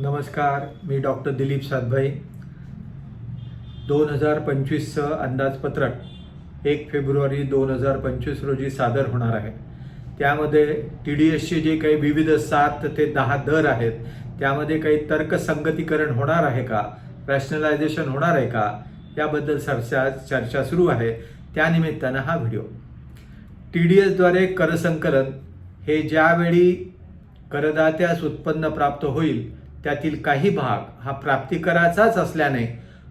नमस्कार मी डॉक्टर दिलीप सातभाई. दोन हजार पंचवीसचं अंदाजपत्रक एक फेब्रुवारी दोन हजार पंचवीस रोजी सादर होणार आहे. त्यामध्ये टी डी एसचे जे काही विविध सात ते दहा दर आहेत त्यामध्ये काही तर्कसंगतीकरण होणार आहे का? रॅशनलायझेशन होणार आहे का? याबद्दल सरसा चर्चा सुरू आहे. त्यानिमित्तानं हा व्हिडिओ. टी डी एसद्वारे करसंकलन हे ज्यावेळी करदात्यास उत्पन्न प्राप्त होईल त्यातील काही भाग हा प्राप्तिकराचाच असल्याने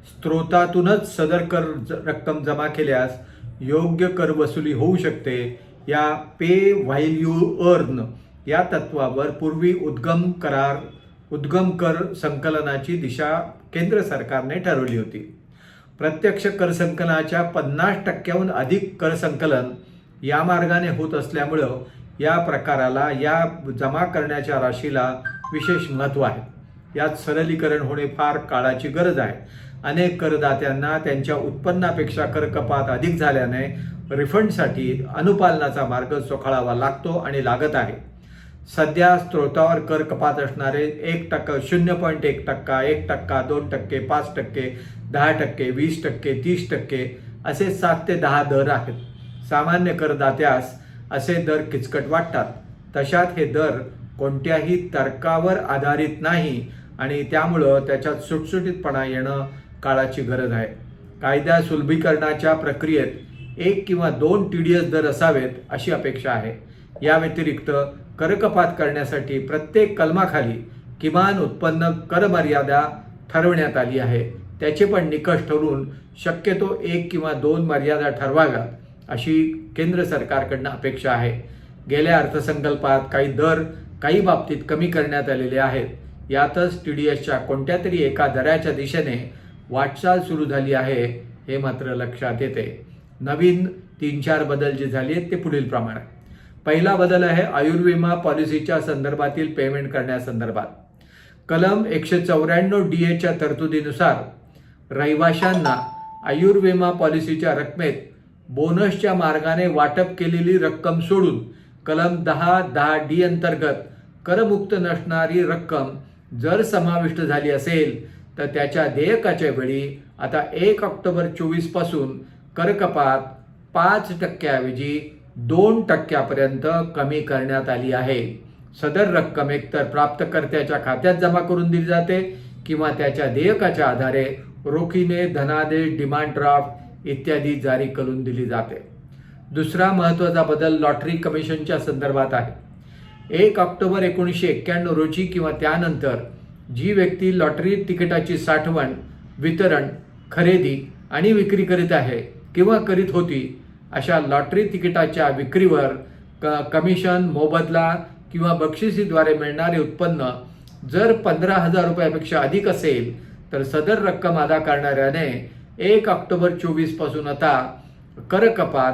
स्त्रोतातूनच सदर कर रक्कम जमा केल्यास योग्य कर वसुली होऊ शकते. या पे व्हाईल यू अर्न या तत्वावर पूर्वी उद्गम करार उद्गम कर संकलनाची दिशा केंद्र सरकारने ठरवली होती. प्रत्यक्ष कर संकलनाच्या पन्नास टक्क्याहून अधिक कर संकलन या मार्गाने होत असल्यामुळं या प्रकाराला या जमा करण्याच्या राशीला विशेष महत्त्व आहे. यात सरलीकरण होणे फार काळाची गरज आहे. अनेक करदात्यांना त्यांच्या उत्पन्नापेक्षा कर कपात अधिक झाल्याने रिफंडसाठी अनुपालनाचा मार्ग चोखाळावा लागतो आणि लागत आहे. सध्या स्त्रोतावर कर कपात असणारे एक टक्का शून्य पॉईंट एक टक्का एक टक्का दोन टक्के पाच टक्के दहा टक्के वीस टक्के तीस टक्के असे सात ते दहा दर आहेत. सामान्य करदात्यास असे दर किचकट वाटतात. तशात हे दर कोणत्याही तर्कावर आधारित नाही आणि त्यामुळं त्याच्यात सुटसुटीतपणा येणं काळाची गरज आहे. कायदा सुलभीकरणाच्या प्रक्रियेत एक किंवा दोन टी डी एस दर असावेत अशी अपेक्षा आहे. या व्यतिरिक्त करकपात करण्यासाठी प्रत्येक कलमाखाली किमान उत्पन्न कर मर्यादा ठरवण्यात आली आहे. त्याचे पण निकष ठरवून शक्यतो एक किंवा दोन मर्यादा ठरवाव्यात अशी केंद्र सरकारकडनं अपेक्षा आहे. गेल्या अर्थसंकल्पात काही दर काही बाबतीत कमी करण्यात आलेले आहेत. यातच टी डी एसच्या कोणत्या तरी एका दऱ्याच्या दिशेने वाटचाल सुरू झाली आहे हे मात्र लक्षात येते. नवीन तीन चार बदल जे झाले आहेत ते पुढील प्रमाणे. पहिला बदल आहे आयुर्विमा पॉलिसीच्या संदर्भातील पेमेंट करण्यासंदर्भात. कलम एकशे चौऱ्याण्णव डी एच्या तरतुदीनुसार रहिवाशांना आयुर्विमा पॉलिसीच्या रकमेत बोनसच्या मार्गाने वाटप केलेली रक्कम सोडून कलम दहा दहा डी अंतर्गत करमुक्त नसणारी रक्कम जर समाविष्ट झाली असेल तर त्याच्या देयकाच्या वेळी आता एक ऑक्टोबर चोवीसपासून करकपात पाच टक्क्याऐवजी दोन टक्क्यापर्यंत कमी करण्यात आली आहे. सदर रक्कम एकतर प्राप्तकर्त्याच्या खात्यात जमा करून दिली जाते किंवा त्याच्या देयकाच्या आधारे रोखीने धनादेश डिमांड ड्राफ्ट इत्यादी जारी करून दिली जाते. दुसरा महत्त्वाचा बदल लॉटरी कमिशनच्या संदर्भात आहे. एक ऑक्टोबर एकोणीसशे एक्क्याण्णव रोजी किंवा त्यानंतर जी व्यक्ती लॉटरी तिकिटाची साठवण वितरण खरेदी आणि विक्री करीत आहे किंवा करीत होती अशा लॉटरी तिकिटाच्या विक्रीवर क कमिशन मोबदला किंवा बक्षिसीद्वारे मिळणारे उत्पन्न जर पंधरा हजार रुपयापेक्षा अधिक असेल तर सदर रक्कम अदा करणाऱ्याने एक ऑक्टोबर चोवीसपासून आता कर कपात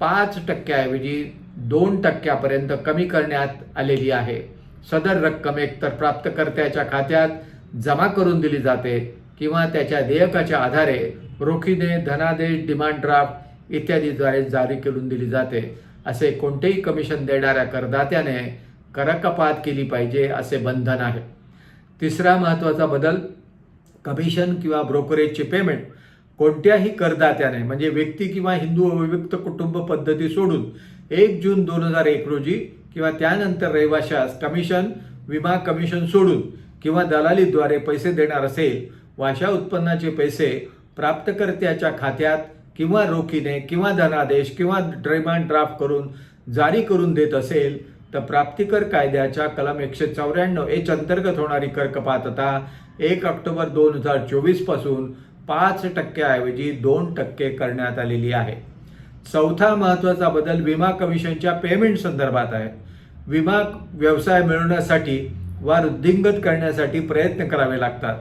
पाच टक्क्याऐवजी दोन टक्क्यापर्यंत कमी करण्यात आलेली आहे. सदर रक्कम एकतर प्राप्तकर्त्याच्या खात्यात जमा करून दिली जाते किंवा त्याच्या देयकाच्या आधारे रोखीने धनादेश डिमांड ड्राफ्ट इत्यादीद्वारे जारी करून दिली जाते. असे कोणतेही कमिशन देणाऱ्या करदात्याने करकपात केली पाहिजे असे बंधन आहे. तिसरा महत्त्वाचा बदल कमिशन किंवा ब्रोकरेजचे पेमेंट कोणत्याही करदात्याने म्हणजे व्यक्ती किंवा हिंदू अविभक्त कुटुंब पद्धती सोडून एक जून दोन हजार एक रोजी किंवा त्यानंतर रहिवाशास कमिशन विमा कमिशन सोडून किंवा दलालीद्वारे पैसे देणार असेल व अशा उत्पन्नाचे पैसे प्राप्तकर्त्याच्या खात्यात किंवा रोखीने किंवा धनादेश किंवा डिमांड ड्राफ्ट करून जारी करून देत असेल तर प्राप्तिकर कायद्याच्या कलम एकशे चौऱ्याण्णव एच अंतर्गत होणारी कर आता एक ऑक्टोबर दोन हजार चोवीसपासून पाच टक्क्याऐवजी दोन टक्के करण्यात आलेली आहे. चौथा महत्त्वाचा बदल विमा कमिशनच्या पेमेंट संदर्भात आहे. विमा व्यवसाय मिळवण्यासाठी वा वृद्धिंगत करण्यासाठी प्रयत्न करावे लागतात.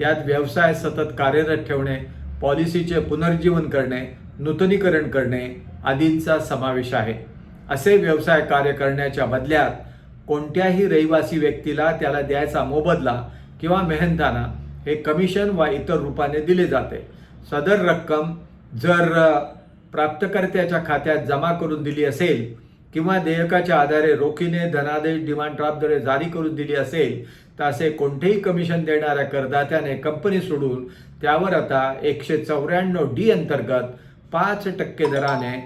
यात व्यवसाय सतत कार्यरत ठेवणे पॉलिसीचे पुनर्जीवन करणे नूतनीकरण करणे आदींचा समावेश आहे. असे व्यवसाय कार्य करण्याच्या बदल्यात कोणत्याही रहिवासी व्यक्तीला त्याला द्यायचा मोबदला किंवा मेहनताना हे कमिशन वा इतर रूपाने दिले जाते. सदर रक्कम जर प्राप्तकर्त्याच्या खात्यात जमा करून दिली असेल किंवा देयकाच्या आधारे रोखीने धनादेश डिमांड ड्राफ्टद्वारे जारी करून दिली असेल तर असे कोणतेही कमिशन देणाऱ्या करदात्याने कंपनी सोडून त्यावर आता एकशे चौऱ्याण्णव डी अंतर्गत पाच टक्के दराने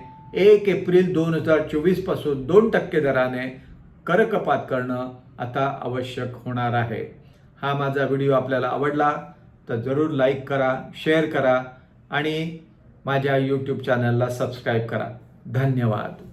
एक एप्रिल दोन हजार चोवीसपासून दोन टक्के दराने कर कपात करणं आता आवश्यक होणार आहे. हा माझा व्हिडिओ आपल्याला आवडला तर जरूर लाईक करा शेअर करा आणि माझ्या यूट्यूब चॅनलला सबस्क्राईब करा. धन्यवाद.